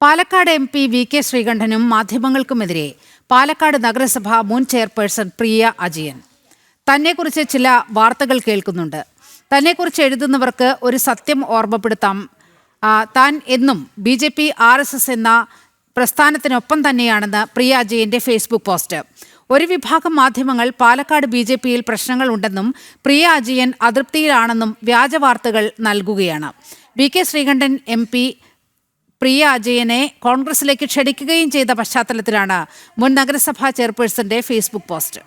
Palakkad M P V K ശ്രീകണ്ഠനും മാധ്യമങ്ങൾക്കുമെതിരെ പാലക്കാട് നഗരസഭ മുൻ ചെയർപേഴ്സൺ പ്രിയ അജയൻ. തന്നെക്കുറിച്ച് ചില വാർത്തകൾ കേൾക്കുന്നുണ്ട്. തന്നെക്കുറിച്ച് എഴുതുന്നവർക്ക് ഒരു സത്യം ഓർമ്മപ്പെടുത്താം. താൻ എന്നും B J P R S S എന്ന പ്രസ്ഥാനത്തിനൊപ്പം തന്നെയാണെന്ന് പ്രിയ അജയന്റെ ഫേസ്ബുക്ക് പോസ്റ്റ്. ഒരു വിഭാഗം മാധ്യമങ്ങൾ പാലക്കാട് ബി ജെ പിയിൽ പ്രശ്നങ്ങളുണ്ടെന്നും പ്രിയ അജയൻ അതൃപ്തിയിലാണെന്നും വ്യാജ വാർത്തകൾ നൽകുകയാണ്. V K Sreekandan M P Priya അജയനെ കോൺഗ്രസിലേക്ക് ക്ഷണിക്കുകയും ചെയ്ത പശ്ചാത്തലത്തിലാണ് മുൻ നഗരസഭാ ചെയർപേഴ്സന്റെ ഫേസ്ബുക്ക് പോസ്റ്റ്.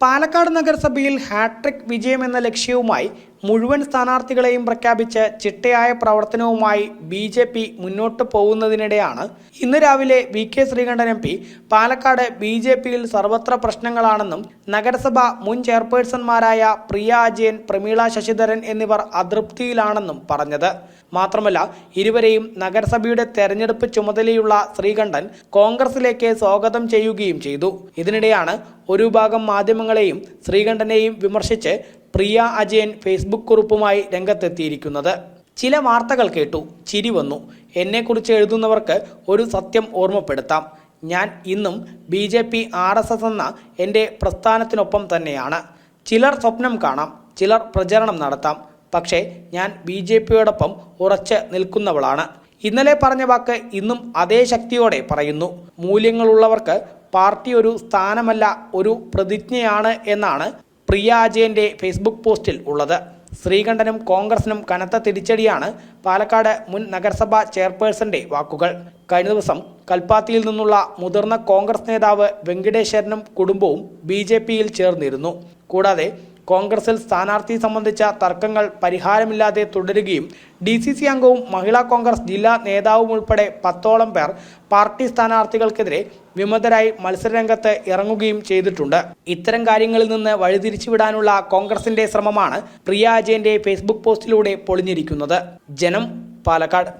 പാലക്കാട് നഗരസഭയിൽ ഹാട്രിക് വിജയം എന്ന ലക്ഷ്യവുമായി മുഴുവൻ സ്ഥാനാർത്ഥികളെയും പ്രഖ്യാപിച്ച് ചിട്ടയായ പ്രവർത്തനവുമായി ബി ജെ പി മുന്നോട്ട് പോകുന്നതിനിടെയാണ് ഇന്ന് രാവിലെ V K Sreekandan M P Palakkad B J പിയിൽ സർവത്ര പ്രശ്നങ്ങളാണെന്നും നഗരസഭ മുൻ ചെയർപേഴ്സൺമാരായ പ്രിയ അജയൻ പ്രമീള ശശിധരൻ എന്നിവർ അതൃപ്തിയിലാണെന്നും പറഞ്ഞത്. മാത്രമല്ല ഇരുവരെയും നഗരസഭയുടെ തെരഞ്ഞെടുപ്പ് ചുമതലയുള്ള ശ്രീകണ്ഠൻ കോൺഗ്രസിലേക്ക് സ്വാഗതം ചെയ്യുകയും ചെയ്തു. ഇതിനിടെയാണ് ഒരു ഭാഗം മാധ്യമങ്ങളെയും ശ്രീകണ്ഠനെയും വിമർശിച്ച് പ്രിയ അജയൻ ഫേസ്ബുക്ക് കുറിപ്പുമായി രംഗത്തെത്തിയിരിക്കുന്നത്. ചില വാർത്തകൾ കേട്ടു ചിരി വന്നു. എന്നെക്കുറിച്ച് എഴുതുന്നവർക്ക് ഒരു സത്യം ഓർമ്മപ്പെടുത്താം. ഞാൻ ഇന്നും B J P R S S എന്ന എന്റെ പ്രസ്ഥാനത്തിനൊപ്പം തന്നെയാണ്. ചിലർ സ്വപ്നം കാണാം ചിലർ പ്രചരണം നടത്താം. പക്ഷേ ഞാൻ ബി ജെ പിയോടൊപ്പം ഉറച്ച് നിൽക്കുന്നവളാണ്. ഇന്നലെ പറഞ്ഞ വാക്ക് ഇന്നും അതേ ശക്തിയോടെ പറയുന്നു. മൂല്യങ്ങളുള്ളവർക്ക് പാർട്ടി ഒരു സ്ഥാനമല്ല ഒരു പ്രതിജ്ഞയാണ് എന്നാണ് പ്രിയ അജയന്റെ ഫേസ്ബുക്ക് പോസ്റ്റിൽ ഉള്ളത്. ശ്രീകണ്ഠനും കോൺഗ്രസിനും കനത്ത തിരിച്ചടിയാണ് പാലക്കാട് മുൻ നഗരസഭാ ചെയർപേഴ്സന്റെ വാക്കുകൾ. കഴിഞ്ഞ ദിവസം കൽപ്പാത്തിയിൽ നിന്നുള്ള മുതിർന്ന കോൺഗ്രസ് നേതാവ് വെങ്കടേശ്വരനും കുടുംബവും ബി ജെ പിയിൽ ചേർന്നിരുന്നു. കൂടാതെ കോൺഗ്രസിൽ സ്ഥാനാർത്ഥി സംബന്ധിച്ച തർക്കങ്ങൾ പരിഹാരമില്ലാതെ തുടരുകയും ഡി സി സി അംഗവും മഹിളാ കോൺഗ്രസ് ജില്ലാ നേതാവും ഉൾപ്പെടെ പത്തോളം പേർ പാർട്ടി സ്ഥാനാർത്ഥികൾക്കെതിരെ വിമതരായി മത്സരരംഗത്ത് ഇറങ്ങുകയും ചെയ്തിട്ടുണ്ട്. ഇത്തരം കാര്യങ്ങളിൽ നിന്ന് വഴിതിരിച്ചുവിടാനുള്ള കോൺഗ്രസിന്റെ ശ്രമമാണ് പ്രിയ അജയന്റെ ഫേസ്ബുക്ക് പോസ്റ്റിലൂടെ പൊളിഞ്ഞിരിക്കുന്നത്. ജനം പാലക്കാട്.